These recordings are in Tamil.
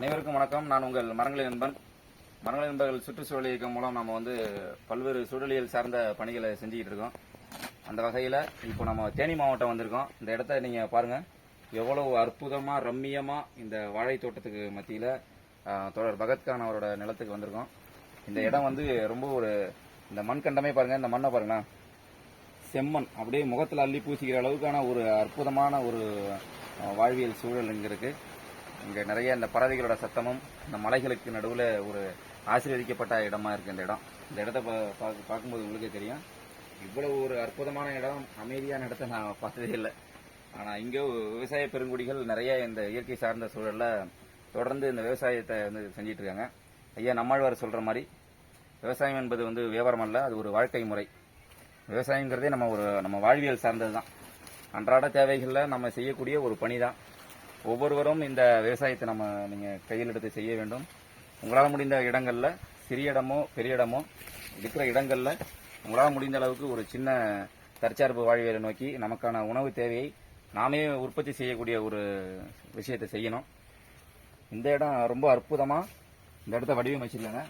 அனைவருக்கும் வணக்கம். நான் உங்கள் மரங்களின் நண்பன். மரங்களின் நண்பர்கள் சுற்றுச்சூழல் இயக்கம் மூலம் நம்ம வந்து பல்வேறு சூழலியல் சார்ந்த பணிகளை செஞ்சுக்கிட்டு இருக்கோம். அந்த வகையில் இப்போ நம்ம தேனி மாவட்டம் வந்திருக்கோம். இந்த இடத்த நீங்கள் பாருங்கள் எவ்வளவு அற்புதமாக ரம்மியமாக இந்த வாழை தோட்டத்துக்கு மத்தியில் தொடர் பகத்கான் அவரோட நிலத்துக்கு வந்திருக்கோம். இந்த இடம் வந்து ரொம்ப ஒரு இந்த மண் கண்டமே பாருங்கள் இந்த மண்ணை பாருங்களேன் செம்மண். அப்படியே முகத்தில் அள்ளி பூசிக்கிற அளவுக்கான ஒரு அற்புதமான ஒரு வாழ்வியல் சூழல் இங்கே இருக்குது இங்கே நிறைய இந்த பறவைகளோட சத்தமும் இந்த மலைகளுக்கு நடுவில் ஒரு ஆசீர்வதிக்கப்பட்ட இடமா இருக்கு இந்த இடம். இந்த இடத்த பா- பார்க்க- பார்க்கும்போது உங்களுக்கே தெரியும். இவ்வளவு ஒரு அற்புதமான இடம் அமைதியான இடத்த நான் பார்த்ததே இல்லை. ஆனால் இங்கே விவசாய பெருங்குடிகள் நிறைய இந்த இயற்கை சார்ந்த சூழலில் தொடர்ந்து இந்த விவசாயத்தை வந்து செஞ்சிட்டு இருக்காங்க. ஐயா நம்மாழ்வார் சொல்கிற மாதிரி விவசாயம் என்பது வந்து வியாபாரம் அல்ல அது ஒரு வாழ்க்கை முறை. விவசாயங்கிறதே நம்ம ஒரு நம்ம வாழ்வியல் சார்ந்தது தான் அன்றாட தேவைகளில் நம்ம செய்யக்கூடிய ஒரு பணி தான் ஒவ்வொருவரும் இந்த விவசாயத்தை நம்ம நீங்கள் கையில் எடுத்து செய்ய வேண்டும். உங்களால் முடிந்த இடங்களில் சிறிய இடமோ பெரிய இடமோ இருக்கிற இடங்களில் உங்களால் முடிந்த அளவுக்கு ஒரு சின்ன தற்சார்பு வாழ்வியலை நோக்கி நமக்கான உணவு தேவையை நாமே உற்பத்தி செய்யக்கூடிய ஒரு விஷயத்தை செய்யணும். இந்த இடம் ரொம்ப அற்புதமாக இந்த இடத்த வடிவமைச்சிருக்காங்க.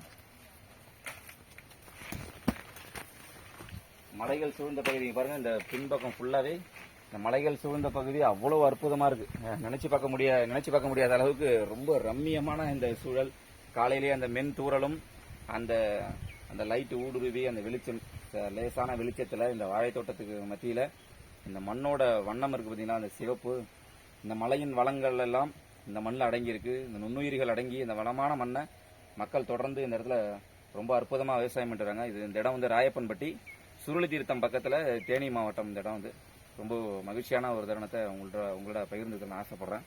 மலைகள் சூழ்ந்த பகுதி பாருங்கள் இந்த பின்பக்கம் ஃபுல்லாகவே இந்த மலைகள் சூழ்ந்த பகுதி அவ்வளவு அற்புதமா இருக்கு. அஹ் நினைச்சு பார்க்க முடிய நினைச்சு பார்க்க முடியாத அளவுக்கு ரொம்ப ரம்மியமான இந்த சூழல். காலையிலேயே அந்த மென் தூறலும் அந்த அந்த லைட் ஊடுருவி அந்த வெளிச்சம் லேசான வெளிச்சத்துல இந்த வாழைத்தோட்டத்துக்கு மத்தியில இந்த மண்ணோட வண்ணம் இருக்கு பார்த்தீங்கன்னா அந்த சிவப்பு இந்த மலையின் வளங்கள் எல்லாம் இந்த மண்ணில் அடங்கியிருக்கு. இந்த நுண்ணுயிர்கள் அடங்கி இந்த வளமான மண்ணை மக்கள் தொடர்ந்து இந்த இடத்துல ரொம்ப அற்புதமாக விவசாயம் பண்ணுறாங்க இது இந்த இடம் வந்து ராயப்பன்பட்டி சுருளி தீர்த்தம் பக்கத்தில் தேனி மாவட்டம் இந்த இடம் வந்து. ரொம்ப மகிழ்ச்சியான ஒரு தருணத்தை உங்கள்ட்ட உங்களோட பகிர்ந்துக்கணும்னு நான் ஆசைப்படுறேன்.